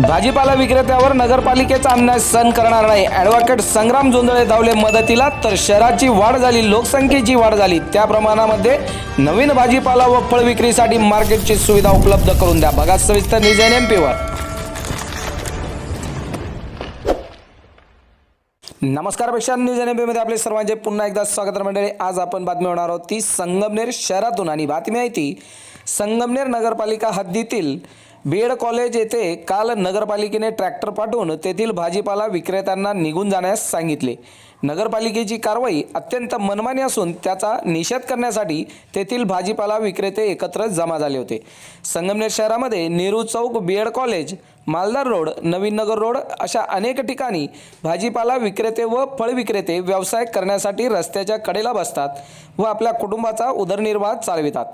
भाजीपाला विक्रेत्यावर नगरपालिकेचा अन्याय सहन करणार नाही. ॲडव्होकेट संग्राम जोंधळे धावले मदतीला तर शहराची वाढ झाली लोकसंख्येची वाढ झाली. त्या प्रमाणामध्ये नवीन भाजीपाला व फळ विक्रीसाठी मार्केटची सुविधा उपलब्ध करून द्या. बघा सविस्तर न्यूज एन एम पीवर नमस्कारपेक्षा न्यूज एनमध्ये आपले सर्वांचे पुन्हा एकदा स्वागत मंडळी. आज आपण बातमी होणार आहोत ती संगमनेर शहरातून. आणि बातमी आहे ती संगमनेर नगरपालिका हद्दीतील बीएड कॉलेज येथे काल नगरपालिकेने ट्रॅक्टर पाठवून तेथील भाजीपाला विक्रेत्यांना निघून जाण्यास सांगितले. नगरपालिकेची कारवाई अत्यंत मनमानी असून त्याचा निषेध करण्यासाठी तेथील भाजीपाला विक्रेते एकत्र जमा झाले होते. संगमनेर शहरामध्ये Nehru Chowk B Ed college Maldar road Navin Nagar road अशा अनेक ठिकाणी भाजीपाला विक्रेते व फळ विक्रेते व्यवसाय करण्यासाठी रस्त्याच्या कडेला बसतात व आपल्या कुटुंबाचा उदरनिर्वाह चालवितात.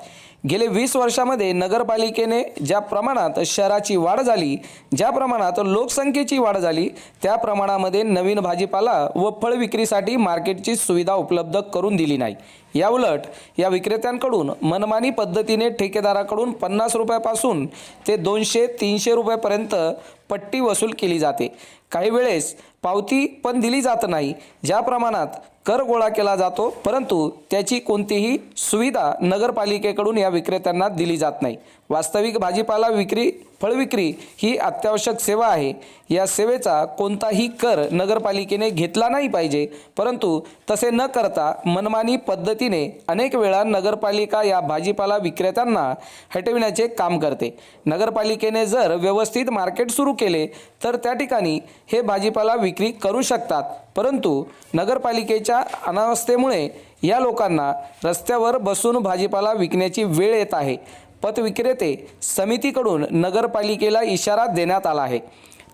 गेले वीस वर्षामध्ये नगरपालिकेने ज्या प्रमाणात शहराची वाढ झाली ज्या प्रमाणात लोकसंख्येची वाढ झाली त्या प्रमाणामध्ये नवीन भाजीपाला व फळ विक्रीसाठी मार्केटची सुविधा उपलब्ध करून दिली नाही. याउलट या विक्रेत्यांकडून मनमानी पद्धतीने ठेकेदाराकडून पन्नास रुपयापासून ते दोनशे तीनशे रुपयापर्यंत पट्टी वसूल केली जाते. काही वेळेस पावती पण दिली जात नाही ज्या प्रमाणात कर गोळा केला जातो परंतु त्याची कोणतीही सुविधा नगरपालिकेकडून या विक्रेत्यांना दिली जात नाही. वास्तविक भाजीपाला विक्री फळ विक्री ही अत्यावश्यक सेवा आहे. या सेवेचा कोणताही कर नगरपालिकेने घेतला नाही पाहिजे परंतु तसे न करता मनमानी पद्धतीने अनेक वेळा नगरपालिका या भाजीपाला विक्रेत्यांना हटविण्याचे काम करते. नगरपालिकेने जर व्यवस्थित मार्केट सुरू केले तर त्या ठिकाणी हे भाजीपाला विक्री करू शकतात. परंतु नगरपालिकेच्या अनावस्थेमुळे या लोकांना रस्त्यावर बसून भाजीपाला विकण्याची वेळ येत आहे. पतविक्रेते समितीकडून नगरपालिकेला इशारा देण्यात आला आहे.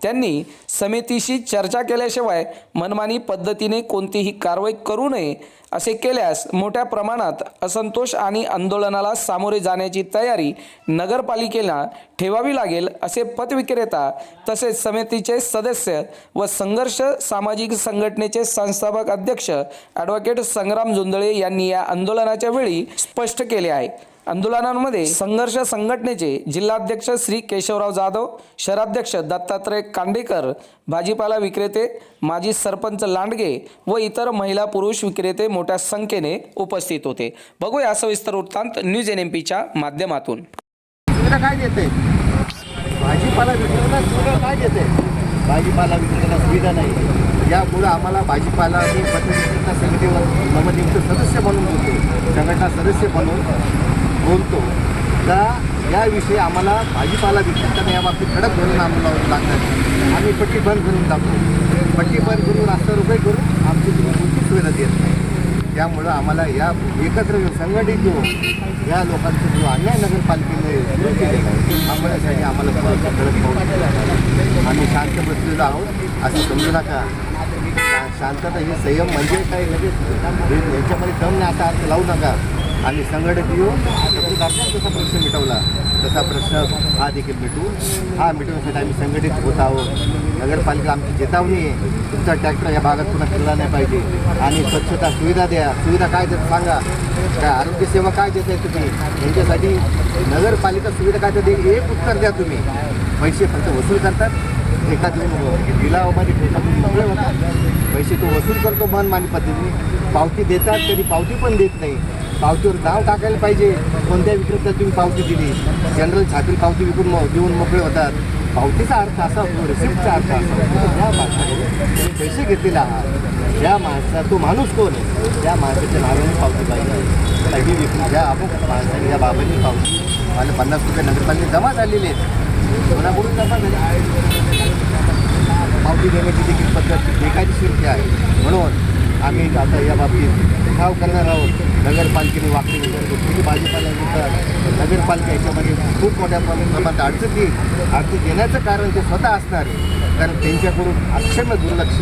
त्यांनी समितीशी चर्चा केल्याशिवाय मनमानी पद्धतीने कोणतीही कारवाई करू नये असे केल्यास मोठ्या प्रमाणात असंतोष आणि आंदोलनाला सामोरे जाण्याची तयारी नगरपालिकेला ठेवावी लागेल असे पतविक्रेता तसेच समितीचे सदस्य व संघर्ष सामाजिक संघटनेचे संस्थापक अध्यक्ष ॲडव्होकेट संग्राम जोंधळे यांनी या आंदोलनाच्या वेळी स्पष्ट केले आहे. आंदोलनांमध्ये संघर्ष संघटनेचे जिल्हाध्यक्ष श्री केशवराव जाधव शहराध्यक्ष दत्तात्रय कांडेकर भाजीपाला विक्रेते माजी सरपंच लांडगे व इतर महिला पुरुष विक्रेते मोठ्या संख्येने उपस्थित होते. बघूया सविस्तर वृत्तांत न्यूज एन एम पीच्या माध्यमातून. काय देते? भाजीपाला विक्रेता सुविधा काय देते? भाजीपाला विक्रेत्याला सुविधा नाही. यामुळं आम्हाला भाजीपाला आणि पतविक्रेता नवनियुक्त सदस्य बनवून होते संघटना सदस्य बनवून बोलतो का याविषयी आम्हाला भाजीपाला विक्रेत्यांना याबाबतीत कडक धोरण अंमलावं लागतात आम्ही पट्टी बंद करून टाकतो पट्टी बंद करून रास्ता रुपये करून आमची तुम्ही सुविधा देत नाही. त्यामुळं आम्हाला या एकत्र येऊन संघटित येऊन या लोकांचा जो अन्याय नगरपालिकेने सुरू केलेला आहे थांबवण्यासाठी आम्हाला कडक पाहून आम्ही शांत बसलेलो आहोत असं समजू नका. शांतता ही संयम म्हणजे काही लगेच? याच्यामध्ये दम नाही आता लावू नका. आम्ही संघटित येऊन जसा प्रश्न मिटवला. तसा प्रश्न हा देखील मिटवू हा मिटवण्यासाठी आम्ही संघटित होत आहोत. नगरपालिका आमची चेतावणी आहे. तुमचा ट्रॅक्टर या भागात पुन्हा फिरला नाही पाहिजे. आणि स्वच्छता सुविधा द्या. सुविधा काय देत सांगा. काय आरोग्यसेवा काय देत आहे तुम्ही? यांच्यासाठी नगरपालिका सुविधा काय देते? एक उत्तर द्या तुम्ही. पैसे फक्त वसूल करतात. एखादी लिलावमध्ये ठेकातून सगळे होतात. पैसे तो वसूल करतो मनमानी पद्धतीने. पावती देतात तरी पावती पण देत नाही. पावतीवर नाव टाकायला पाहिजे. कोणत्या विक्रेत्याला तुम्ही पावती दिली. जनरल छापील पावती विकून मग देऊन मोकळे होतात. पावतीचा अर्थ असा होतो रिसिप्टचा अर्थ असा होतो ज्या माणसाने तुम्ही पैसे घेतलेले आहात या माणसा तो माणूस कोण आहे? त्या माणसाच्या नावाने पावती पाहिजे. पहिली विकून घ्या आपण माणसाने या बाबांनी पावती मला पन्नास रुपये नगरपालिका जमा झालेले आहेत. कोणाकडून जमा झाले? पावती देण्याची देखील पद्धत बेकायदेशीर आहे. म्हणून आम्ही आता या बाबतीत ठाव करणार आहोत. नगरपालिकेने वाकडी किती भाजीपाला विकतात नगरपालिका याच्यामध्ये खूप मोठ्या प्रमाणात अडचणी अडचणी अडचण येण्याचं कारण ते स्वतः असणार आहे. कारण त्यांच्याकडून अक्षम्य दुर्लक्ष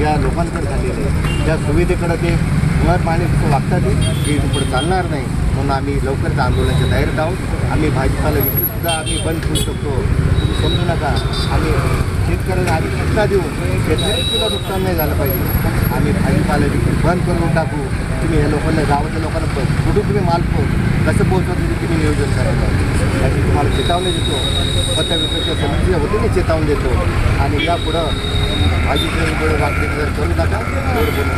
या लोकांकडे झालेलं आहे. त्या सुविधेकडे ते मनमानी वागतात की पुढे चालणार नाही. म्हणून आम्ही लवकरच आंदोलनाच्या तयारीत आहोत. आम्ही भाजीपाला सुद्धा आम्ही बंद करू शकतो. तुम्ही समजू नका. आम्ही शेतकऱ्यांना आम्ही सूचना देऊ. शेतकरी सुद्धा नुकसान नाही झालं पाहिजे. आम्ही भाजीपाला विकून बंद करून टाकू. तुम्ही या लोकांना गावातल्या लोकांना कुठून तुम्ही माल पो कसं पोहोचवतो तुम्ही तुम्ही नियोजन करायला? याची तुम्हाला चेतावणी देतो. पत्ता विक्रेच्या समितीच्या वतीने चेतावणी देतो. आणि यापुढं पुढं पुढे वाटते जर करू नका. एवढं बोलून